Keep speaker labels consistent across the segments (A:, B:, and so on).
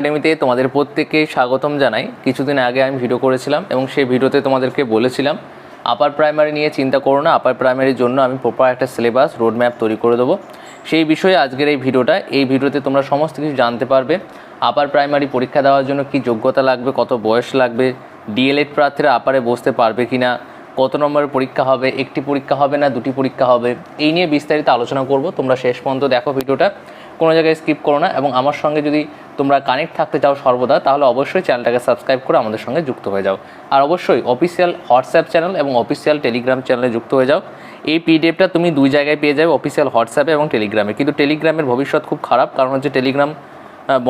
A: একাডেমিতে তোমাদের প্রত্যেককে স্বাগতম জানাই। কিছুদিন আগে আমি ভিডিও করেছিলাম এবং সেই ভিডিওতে তোমাদেরকে বলেছিলাম আপার প্রাইমারি নিয়ে চিন্তা করো না আপার প্রাইমারির জন্য আমি প্রপার একটা সিলেবাস রোড ম্যাপ তৈরি করে দেবো। সেই বিষয়ে আজকের এই ভিডিওটা এই ভিডিওতে তোমরা সমস্ত কিছু জানতে পারবে। আপার প্রাইমারি পরীক্ষা দেওয়ার জন্য কি যোগ্যতা লাগবে, কত বয়স লাগবে ডিএলএড প্রার্থীরা আপারে বসতে পারবে কি না কত নম্বরের পরীক্ষা হবে, একটি পরীক্ষা হবে না, দুটি পরীক্ষা হবে, এই নিয়ে বিস্তারিত আলোচনা করব। তোমরা শেষ পর্যন্ত দেখো ভিডিওটা কোনো জায়গায় স্কিপ করো না এবং আমার সঙ্গে যদি তোমরা কানেক্ট থাকতে চাও সর্বদা, তাহলে অবশ্যই চ্যানেলটাকে সাবস্ক্রাইব করে আমাদের সঙ্গে যুক্ত হয়ে যাও। আর অবশ্যই অফিসিয়াল হোয়াটসঅ্যাপ চ্যানেল এবং অফিসিয়াল টেলিগ্রাম চ্যানেলে যুক্ত হয়ে যাও। এই পিডিএফটা তুমি দুই জায়গায় পেয়ে যাবে অফিসিয়াল হোয়াটসঅ্যাপে এবং টেলিগ্রামে কিন্তু টেলিগ্রামের ভবিষ্যৎ খুব খারাপ, কারণ হচ্ছে টেলিগ্রাম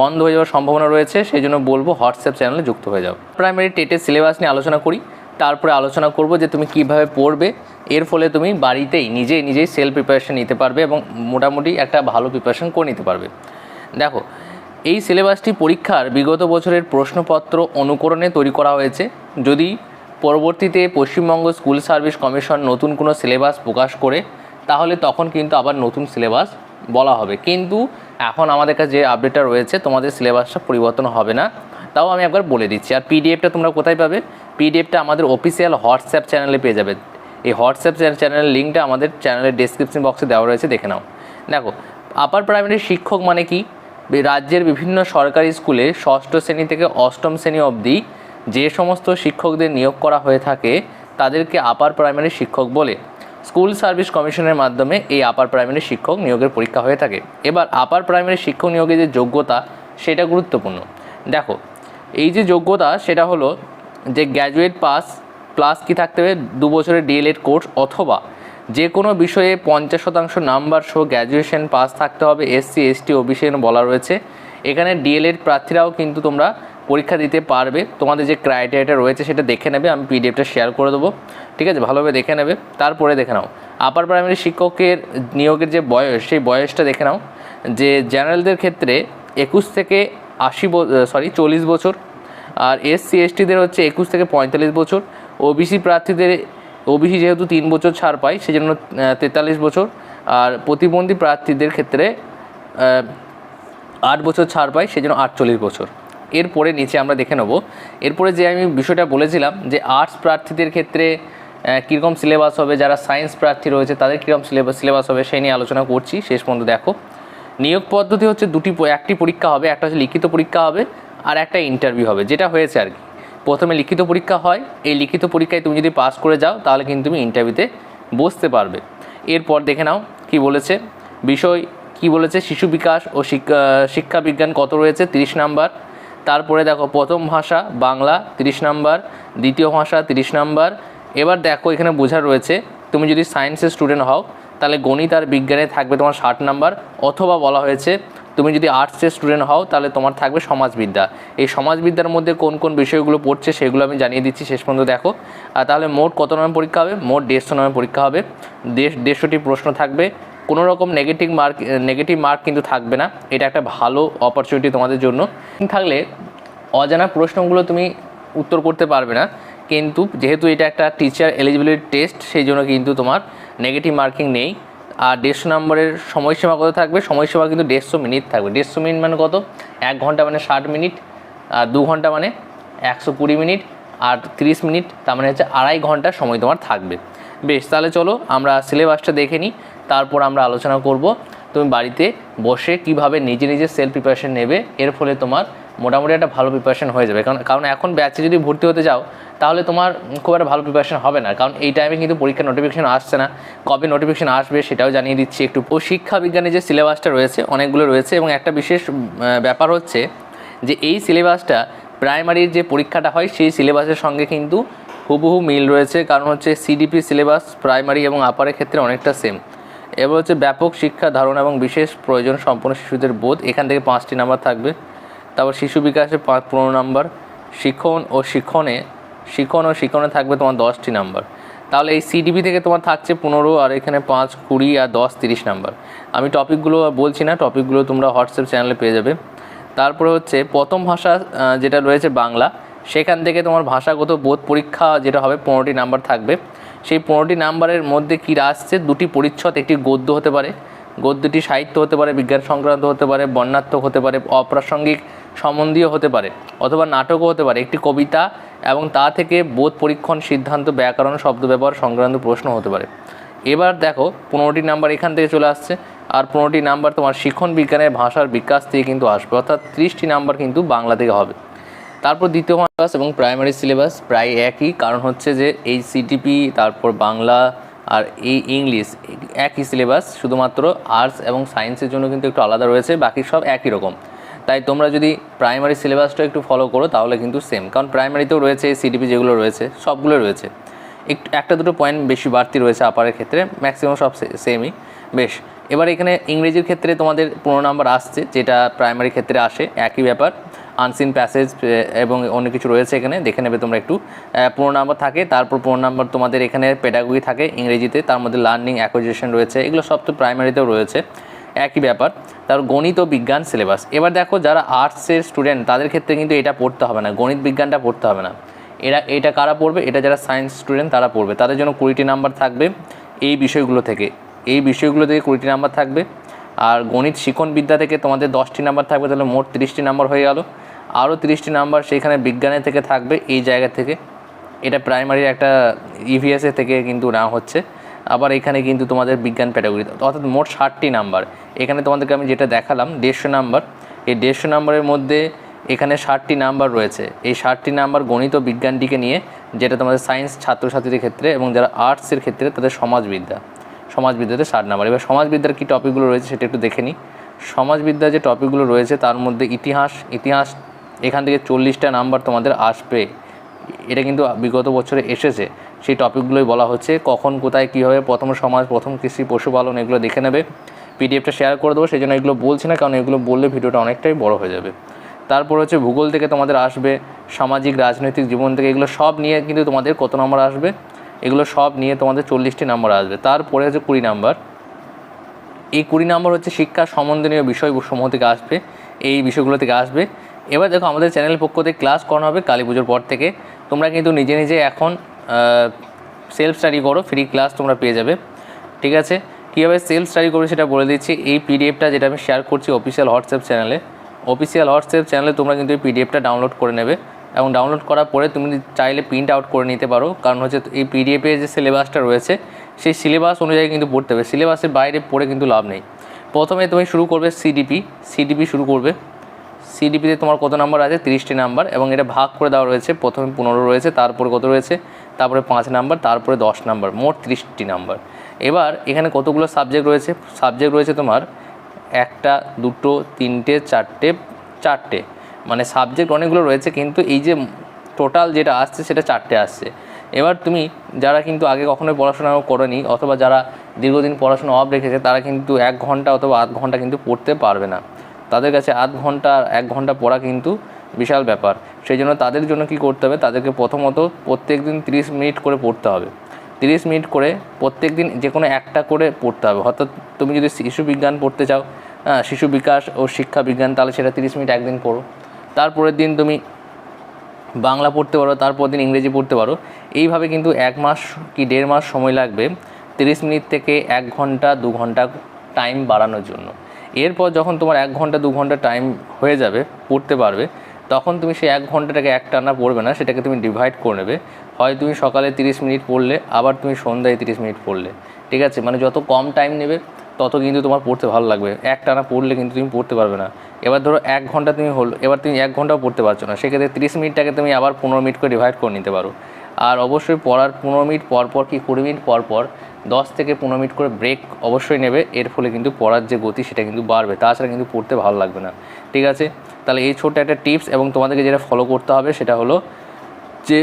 A: বন্ধ হয়ে যাওয়ার সম্ভাবনা রয়েছে, সেই জন্য বলব হোয়াটসঅ্যাপ চ্যানেলে যুক্ত হয়ে যাও। প্রাইমারি টেটের সিলেবাস নিয়ে আলোচনা করি। তারপরে আলোচনা করব যে তুমি কীভাবে পড়বে। এর ফলে তুমি বাড়িতেই নিজেই নিজেই সেলফ প্রিপারেশন নিতে পারবে এবং মোটামুটি একটা ভালো প্রিপারেশন করে নিতে পারবে। দেখো এই সিলেবাসটি পরীক্ষার বিগত বছরের প্রশ্নপত্র অনুকরণে তৈরি করা হয়েছে। যদি পরবর্তীতে পশ্চিমবঙ্গ স্কুল সার্ভিস কমিশন নতুন কোনো সিলেবাস প্রকাশ করে, তাহলে তখন কিন্তু আবার নতুন সিলেবাস বলা হবে। কিন্তু এখন আমাদের কাছে যে আপডেটটা রয়েছে, তোমাদের সিলেবাসটা পরিবর্তন হবে না। তাও আমি একবার বলে দিচ্ছি। আর পিডিএফটা তোমরা কোথায় পাবে? পিডিএফটা আমাদের অফিসিয়াল হোয়াটসঅ্যাপ চ্যানেলে পেয়ে যাবে। এই হোয়াটসঅ্যাপ চ্যানেলের লিঙ্কটা আমাদের চ্যানেলের ডেসক্রিপশন বক্সে দেওয়া রয়েছে, দেখে নাও। দেখো আপার প্রাইমারি শিক্ষক মানে কি? রাজ্যের বিভিন্ন সরকারি স্কুলে ষষ্ঠ শ্রেণি থেকে অষ্টম শ্রেণি অবধি যে সমস্ত শিক্ষকদের নিয়োগ করা হয়ে থাকে, তাদেরকে আপার প্রাইমারি শিক্ষক বলে। স্কুল সার্ভিস কমিশনের মাধ্যমে এই আপার প্রাইমারি শিক্ষক নিয়োগের পরীক্ষা হয়ে থাকে। এবার আপার প্রাইমারি শিক্ষক নিয়োগের যে যোগ্যতা, সেটা গুরুত্বপূর্ণ। দেখো, এই যে যোগ্যতা, সেটা হলো যে গ্র্যাজুয়েট পাস, প্লাস কি থাকতে হবে? দু বছরের ডিএলএড কোর্স অথবা যে কোনো বিষয়ে পঞ্চাশ শতাংশ নাম্বার সহ গ্র্যাজুয়েশন পাস থাকতে হবে এসসি এসটি ওবিসি বলা রয়েছে। এখানে ডিএলএড প্রার্থীরাও কিন্তু তোমরা পরীক্ষা দিতে পারবে। তোমাদের যে ক্রাইটেরিয়াটা রয়েছে সেটা দেখে নেবে, আমি পিডিএফটা শেয়ার করে দেবো। ঠিক আছে? ভালোভাবে দেখে নেবে। তারপরে দেখে নাও। আপার প্রাইমারি শিক্ষকের নিয়োগের যে বয়স, সেই বয়সটা দেখে নাও। যে জেনারেলদের ক্ষেত্রে একুশ থেকে আশি সরি চল্লিশ বছর, আর এসসি এসটিদের হচ্ছে একুশ থেকে পঁয়তাল্লিশ বছর। ওবিসি প্রার্থীদের ওবিসি যেহেতু তিন বছর ছাড় পায়, সেজন্য তেতাল্লিশ বছর। আর প্রতিবন্ধী প্রার্থীদের ক্ষেত্রে আট বছর ছাড় পায়, সেজন্য আটচল্লিশ বছর। এরপরে নিচে আমরা দেখে নেব। এরপরে যে আমি বিষয়টা বলেছিলাম, যে আর্টস প্রার্থীদের ক্ষেত্রে কীরকম সিলেবাস হবে, যারা সায়েন্স প্রার্থী রয়েছে, তাদের কীরকম সিলেবাস সিলেবাস হবে, সেই নিয়ে আলোচনা করছি, শেষ পর্যন্ত দেখো। নিয়োগ পদ্ধতি হচ্ছে দুটি, একটি পরীক্ষা হবে, একটা হচ্ছে লিখিত পরীক্ষা হবে, আর একটা ইন্টারভিউ হবে, যেটা হয়েছে আর কি। প্রথমে লিখিত পরীক্ষা হয়। এই লিখিত পরীক্ষায় তুমি যদি পাস করে যাও, তাহলে কিন্তু তুমি ইন্টারভিউতে বসতে পারবে। এরপর দেখে নাও কি বলেছে। বিষয় কি বলেছে? শিশু বিকাশ ও শিক্ষা বিজ্ঞান কত রয়েছে? তিরিশ নাম্বার। তারপরে দেখো, প্রথম ভাষা বাংলা, তিরিশ নাম্বার। দ্বিতীয় ভাষা তিরিশ নাম্বার। এবার দেখো, এখানে বোঝা রয়েছে, তুমি যদি সায়েন্সের স্টুডেন্ট হও, তাহলে গণিত আর বিজ্ঞানে থাকবে তোমার ষাট নাম্বার। অথবা বলা হয়েছে তুমি যদি আর্টসের স্টুডেন্ট হও, তাহলে তোমার থাকবে সমাজবিদ্যা। এই সমাজবিদ্যার মধ্যে কোন কোন বিষয়গুলো পড়ছে সেগুলো আমি জানিয়ে দিচ্ছি, শেষ পর্যন্ত দেখো। আর তাহলে মোট কত নামে পরীক্ষা হবে? মোট দেড়শো নামে পরীক্ষা হবে। দেড় দেড়শোটি প্রশ্ন থাকবে। কোনো রকম নেগেটিভ মার্ক নেগেটিভ মার্ক কিন্তু থাকবে না। এটা একটা ভালো অপরচুনিটি তোমাদের জন্য। থাকলে অজানা প্রশ্নগুলো তুমি উত্তর করতে পারবে না। কিন্তু যেহেতু এটা একটা টিচার এলিজিবিলিটি টেস্ট সেই জন্য কিন্তু তোমার নেগেটিভ মার্কিং নেই। আর দেড়শো নম্বরের সময়সীমা কত থাকবে? সময়সীমা কিন্তু দেড়শো মিনিট থাকবে। দেড়শো মিনিট মানে কত? এক ঘণ্টা মানে ষাট মিনিট, আর দু ঘণ্টা মানে একশো কুড়ি মিনিট, আর তিরিশ মিনিট, তার মানে হচ্ছে আড়াই ঘণ্টা সময় তোমার থাকবে। বেশ, তাহলে চলো আমরা সিলেবাসটা দেখে নিই, তারপর আমরা আলোচনা করব তুমি বাড়িতে বসে কীভাবে নিজে নিজে সেলফ প্রিপারেশন নেবে, এর ফলে তোমার মোটামুটি একটা ভালো প্রিপারেশন হয়ে যাবে। কারণ কারণ এখন ব্যাচে যদি ভর্তি হতে যাও তাহলে তোমার খুব একটা ভালো প্রিপারেশন হবে না। কারণ এই টাইমে কিন্তু পরীক্ষার নোটিফিকেশন আসছে না। কবে নোটিফিকেশন আসবে সেটাও জানিয়ে দিচ্ছি একটু। ও শিক্ষা বিজ্ঞানের যে সিলেবাসটা রয়েছে, অনেকগুলো রয়েছে এবং একটা বিশেষ ব্যাপার হচ্ছে যে এই সিলেবাসটা প্রাইমারির যে পরীক্ষাটা হয়, সেই সিলেবাসের সঙ্গে কিন্তু হুবহু মিল রয়েছে। কারণ হচ্ছে সিডিপি সিলেবাস প্রাইমারি এবং আপারের ক্ষেত্রে অনেকটা সেম এবার হচ্ছে ব্যাপক শিক্ষা ধারণা এবং বিশেষ প্রয়োজন সম্পন্ন শিশুদের বোধ। এখান থেকে পাঁচটি নাম্বার থাকবে। তারপর শিশু বিকাশে পাঁচ পনেরো নাম্বার শিক্ষণ ও শিক্ষণে শিক্ষণ ও শিক্ষণে থাকবে তোমার দশটি নাম্বার। তাহলে এই সিডিপি থেকে তোমার থাকছে পনেরো, আর এখানে পাঁচ, কুড়ি আর দশ, তিরিশ নাম্বার। আমি টপিকগুলো বলছি না, টপিকগুলো তোমরা হোয়াটসঅ্যাপ চ্যানেলে পেয়ে যাবে। তারপরে হচ্ছে প্রথম ভাষা যেটা রয়েছে বাংলা, সেখান থেকে তোমার ভাষাগত বোধ পরীক্ষা যেটা হবে, পনেরোটি নাম্বার থাকবে। সেই পনেরোটি নাম্বারের মধ্যে কী আসছে দুটি পরিচ্ছদ, একটি গদ্য হতে পারে। গদ্যটি সাহিত্য হতে পারে, বিজ্ঞান সংক্রান্ত হতে পারে, বর্ণাত্মক হতে পারে, অপ্রাসঙ্গিক সম্বন্ধীয় হতে পারে, অথবা নাটকও হতে পারে। একটি কবিতা এবং তা থেকে বোধ, পরীক্ষণ, সিদ্ধান্ত, ব্যাকরণ শব্দ ব্যবহার সংক্রান্ত প্রশ্ন হতে পারে। এবার দেখো, পনেরোটি নাম্বার এখান থেকে চলে আসছে, আর পনেরোটি নাম্বার তোমার শিক্ষণ বিজ্ঞানের ভাষার বিকাশ থেকে কিন্তু আসবে, অর্থাৎ ত্রিশটি নাম্বার কিন্তু বাংলা থেকে হবে। তারপর দ্বিতীয় সিলেবাস এবং প্রাইমারি সিলেবাস প্রায় একই, কারণ হচ্ছে যে এই সিটিপি তারপর বাংলা আর এই ইংলিশ, একই সিলেবাস, শুধুমাত্র আর্টস এবং সায়েন্সের জন্য কিন্তু একটু আলাদা রয়েছে, বাকি সব একই রকম। তাই তোমরা যদি প্রাইমারি সিলেবাসটা একটু ফলো করো, তাহলে কিন্তু সেম কারণ প্রাইমারিতেও রয়েছে সিডিপি যেগুলো রয়েছে, সবগুলো রয়েছে। একটু, একটা দুটো পয়েন্ট বেশি বাড়তি রয়েছে আপারের ক্ষেত্রে ম্যাক্সিমাম সব সেমই বেশ, এবার এখানে ইংরেজির ক্ষেত্রে তোমাদের পনেরো নাম্বার আসছে, যেটা প্রাইমারি ক্ষেত্রে আসে, একই ব্যাপার। আনসিন প্যাসেজ এবং অনেক কিছু রয়েছে এখানে। দেখে নেবে তোমরা একটু। পনেরো নাম্বার থাকে, তারপর পনেরো নাম্বার তোমাদের এখানে পেডাগোগি থাকে ইংরেজিতে, তার মধ্যে লার্নিং অ্যাকোজিশন রয়েছে, এগুলো সব তো প্রাইমারিতেও রয়েছে। একই ব্যাপার তার গণিত ও বিজ্ঞান সিলেবাস এবার দেখো, যারা আর্টসের স্টুডেন্ট তাদের ক্ষেত্রে কিন্তু এটা পড়তে হবে না, গণিত বিজ্ঞানটা পড়তে হবে না। এরা, এটা কারা পড়বে? এটা যারা সায়েন্স স্টুডেন্ট তারা পড়বে। তাদের জন্য কুড়িটি নাম্বার থাকবে এই বিষয়গুলো থেকে। এই বিষয়গুলো থেকে কুড়িটি নাম্বার থাকবে। আর গণিত শিক্ষণ বিদ্যা থেকে তোমাদের দশটি নাম্বার থাকবে, তাহলে মোট তিরিশটি নাম্বার হয়ে গেল। আরও তিরিশটি নাম্বার সেখানে বিজ্ঞানের থেকে থাকবে এই জায়গা থেকে। এটা প্রাইমারি একটা ইভিএসএ থেকে কিন্তু নেওয়া হচ্ছে। আবার এখানে কিন্তু তোমাদের বিজ্ঞান প্যাটাগরি অর্থাৎ মোট ষাটটি নাম্বার। এখানে তোমাদেরকে আমি যেটা দেখালাম, দেড়শো নাম্বার। এই দেড়শো নাম্বারের মধ্যে এখানে ষাটটি নাম্বার রয়েছে। এই ষাটটি নাম্বার গণিত বিজ্ঞানটিকে নিয়ে যেটা তোমাদের সায়েন্স ছাত্রছাত্রীদের ক্ষেত্রে এবং যারা আর্টসের ক্ষেত্রে তাদের সমাজবিদ্যা। সমাজবিদ্যাতে ষাট নাম্বার। এবার সমাজবিদ্যার কী টপিকগুলো রয়েছে সেটা একটু দেখে নিই। সমাজবিদ্যার যে টপিকগুলো রয়েছে তার মধ্যে ইতিহাস ইতিহাস এখান থেকে চল্লিশটা নাম্বার তোমাদের আসবে। এটা কিন্তু বিগত বছরে এসেছে। সেই টপিকগুলোই বলা হচ্ছে, কখন, কোথায়, কীভাবে, প্রথম সমাজ, প্রথম কৃষি পশুপালন এগুলো দেখে নেবে। পিডিএফটা শেয়ার করে দেবো, সেই জন্য এগুলো বলছি না, কারণ এগুলো বললে ভিডিওটা অনেকটাই বড় হয়ে যাবে। তারপর হচ্ছে ভূগোল থেকে তোমাদের আসবে, সামাজিক, রাজনৈতিক জীবন থেকে এগুলো সব নিয়ে কিন্তু তোমাদের কত নম্বর আসবে? এগুলো সব নিয়ে তোমাদের চল্লিশটি নাম্বার আসবে। তারপরে হচ্ছে কুড়ি নাম্বার। এই কুড়ি নাম্বার হচ্ছে শিক্ষা সম্বন্ধনীয় বিষয়সমূহ থেকে আসবে। এই বিষয়গুলো থেকে আসবে। এবার দেখো আমাদের চ্যানেলের পক্ষ থেকে ক্লাস করানো হবে কালী পুজোর পর থেকে। তোমরা কিন্তু নিজে নিজে এখন সেলফ স্টাডি করো ফ্রি ক্লাস তোমরা পেয়ে যাবে। ঠিক আছে? কীভাবে সেলফ স্টাডি করবে সেটা বলে দিচ্ছি। এই পিডিএফটা যেটা আমি শেয়ার করছি অফিসিয়াল হোয়াটসঅ্যাপ চ্যানেলে অফিসিয়াল হোয়াটসঅ্যাপ চ্যানেলে তোমরা কিন্তু এই পিডিএফটা ডাউনলোড করে নেবে। এবং ডাউনলোড করার পরে তুমি চাইলে প্রিন্ট আউট করে নিতে পারো। কারণ হচ্ছে এই পিডিএফে যে সিলেবাসটা রয়েছে, সেই সিলেবাস অনুযায়ী কিন্তু পড়তে হবে। সিলেবাসের বাইরে পড়ে কিন্তু লাভ নেই। প্রথমে তুমি শুরু করবে সিডিপি সিডিপি শুরু করবে। সিডিপিতে তোমার কত নাম্বার আছে? তিরিশটি নাম্বার এবং এটা ভাগ করে দেওয়া রয়েছে। প্রথমে পনেরো রয়েছে, তারপরে কত রয়েছে? তারপরে পাঁচ নাম্বার, তারপরে দশ নাম্বার, মোট তিরিশটি নাম্বার। এবার এখানে কতগুলো সাবজেক্ট রয়েছে? সাবজেক্ট রয়েছে তোমার একটা, দুটো, তিনটে, চারটে চারটে। মানে সাবজেক্ট অনেকগুলো রয়েছে, কিন্তু এই যে টোটাল যেটা আসছে, সেটা চারটে আসছে। এবার তুমি যারা কিন্তু আগে কখনোই পড়াশোনা করেনি অথবা যারা দীর্ঘদিন পড়াশোনা অফ রেখেছে, তারা কিন্তু এক ঘণ্টা অথবা আধ ঘণ্টা কিন্তু পড়তে পারবে না। তাদের কাছে আধ ঘণ্টা এক ঘণ্টা পড়া কিন্তু বিশাল ব্যাপার। সেই জন্য তাদের জন্য কি করতে হবে? তাদেরকে প্রথমত প্রত্যেক দিন তিরিশ মিনিট করে পড়তে হবে। তিরিশ মিনিট করে প্রত্যেক দিন যে কোনো একটা করে পড়তে হবে। অর্থাৎ তুমি যদি শিশু বিজ্ঞান পড়তে চাও হ্যাঁ শিশু বিকাশ ও শিক্ষা বিজ্ঞান, তাহলে সেটা তিরিশ মিনিট একদিন পড়ো। তারপরের দিন তুমি বাংলা পড়তে পারো তারপর দিন ইংরেজি পড়তে পারো। এইভাবে কিন্তু এক মাস কি দেড় মাস সময় লাগবে তিরিশ মিনিট থেকে এক ঘণ্টা, দু ঘণ্টা টাইম বাড়ানোর জন্য। এরপর যখন তোমার এক ঘণ্টা, দু ঘণ্টা টাইম হয়ে যাবে, পড়তে পারবে, তখন তুমি সেই এক ঘন্টাটাকে এক টানা পড়বে না, সেটাকে তুমি ডিভাইড করে নেবে। হয় তুমি সকালে তিরিশ মিনিট পড়লে, আবার তুমি সন্ধ্যায় তিরিশ মিনিট পড়লে। ঠিক আছে? মানে যত কম টাইম নেবে, তত কিন্তু তোমার পড়তে ভালো লাগবে। এক টানা পড়লে কিন্তু তুমি পড়তে পারবে না। এবার ধরো এক ঘণ্টা তুমি হলো, এবার তুমি এক ঘন্টাও পড়তে পারছ না। সেক্ষেত্রে তিরিশ মিনিটটাকে তুমি আবার পনেরো মিনিট করে ডিভাইড করে নিতে পারো। আর অবশ্যই পড়ার পনেরো মিনিট পর পর কি কুড়ি মিনিট পর পর দশ থেকে পনেরো মিনিট করে ব্রেক অবশ্যই নেবে। এর ফলে কিন্তু পড়ার যে গতি সেটা কিন্তু বাড়বে। তাছাড়া কিন্তু পড়তে ভালো লাগবে না। ঠিক আছে? তাহলে এই ছোট্ট একটা টিপস এবং তোমাদেরকে যেটা ফলো করতে হবে সেটা হলো যে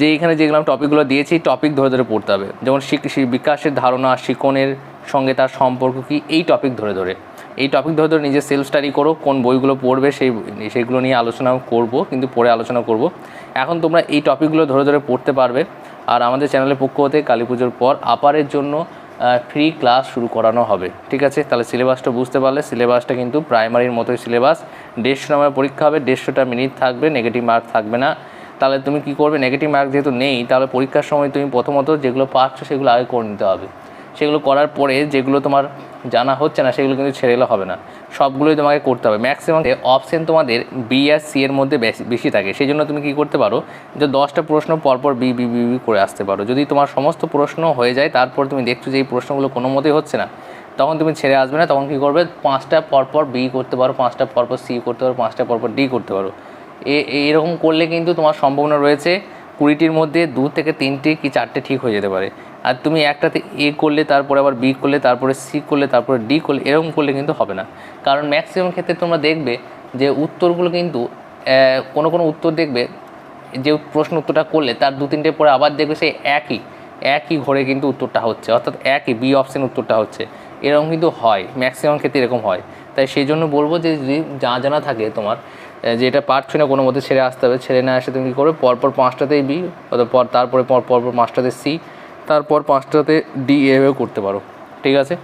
A: যে এখানে যেগুলো টপিকগুলো দিয়েছি টপিক ধরে ধরে পড়তে হবে। যেমন বিকাশের ধারণা, শিকনের সঙ্গে তার সম্পর্ক কি, এই টপিক ধরে ধরে। এই টপিক ধরে ধরে নিজে সেলফ স্টাডি করো, কোন বইগুলো পড়বে, সেই, সেইগুলো নিয়ে আলোচনা করব, কিন্তু পরে আলোচনা করব। এখন তোমরা এই টপিকগুলো ধরে ধরে পড়তে পারবে। আর আমাদের চ্যানেলের পক্ষ হতে কালী পুজোর পর আপারের জন্য ফ্রি ক্লাস শুরু করানো হবে। ঠিক আছে? তাহলে সিলেবাসটা বুঝতে পারলে সিলেবাসটা কিন্তু প্রাইমারির মতোই সিলেবাস দেড়শো নম্বরের পরীক্ষা হবে, দেড়শোটা মিনিট থাকবে নেগেটিভ মার্ক থাকবে না। তাহলে তুমি কি করবে? নেগেটিভ মার্ক যেহেতু নেই, তাহলে পরীক্ষার সময় তুমি প্রথমত যেগুলো পাচ্ছ সেগুলো আগে করে নিতে হবে। সেগুলো করার পরে যেগুলো তোমার জানা হচ্ছে না, সেগুলো কিন্তু ছেড়ে হবে না। সবগুলোই তোমাকে করতে হবে। ম্যাক্সিমাম অপশন তোমাদের বি আর সি এর মধ্যে বেশি থাকে। সেই জন্য তুমি কী করতে পারো যে দশটা প্রশ্ন পরপর বি বি বি বি করে আসতে পারো। যদি তোমার সমস্ত প্রশ্ন হয়ে যায়, তারপর তুমি দেখছ যে এই প্রশ্নগুলো কোনো মতেই হচ্ছে না, তখন তুমি ছেড়ে আসবে না। তখন কী করবে? পাঁচটা পরপর বি করতে পারো, পাঁচটা পরপর সি করতে পারো, পাঁচটা পরপর ডি করতে পারো। এ, এরকম করলে কিন্তু তোমার সম্ভাবনা রয়েছে কুড়িটির মধ্যে দু থেকে তিনটে কি চারটে ঠিক হয়ে যেতে পারে। আর তুমি একটাতে এ করলে, তারপরে আবার বি করলে, তারপরে সি করলে, তারপরে ডি করলে, এরকম করলে কিন্তু হবে না। কারণ ম্যাক্সিমাম ক্ষেত্রে তোমরা দেখবে যে উত্তরগুলো কিন্তু কোনো কোনো উত্তর দেখবে, যে প্রশ্ন উত্তরটা করলে, তার দু তিনটে পরে আবার দেখবে সেই একই একই ঘরে কিন্তু উত্তরটা হচ্ছে। অর্থাৎ একই বি অপশান উত্তরটা হচ্ছে। এরকম কিন্তু হয় ম্যাক্সিমাম ক্ষেত্রে এরকম হয়। তাই সেই জন্য বলব যে যদি যা জানা থাকে তোমার যে এটা পারছ না কোনো মতে ছেড়ে আসতে হবে। ছেড়ে না আসে তুমি কী করবে? পরপর পাঁচটাতেই বি, অথবা তারপরে পর, পরপর পাঁচটাতে সি তারপর পাঁচটাতে ডি এভাবে করতে পারো ঠিক আছে?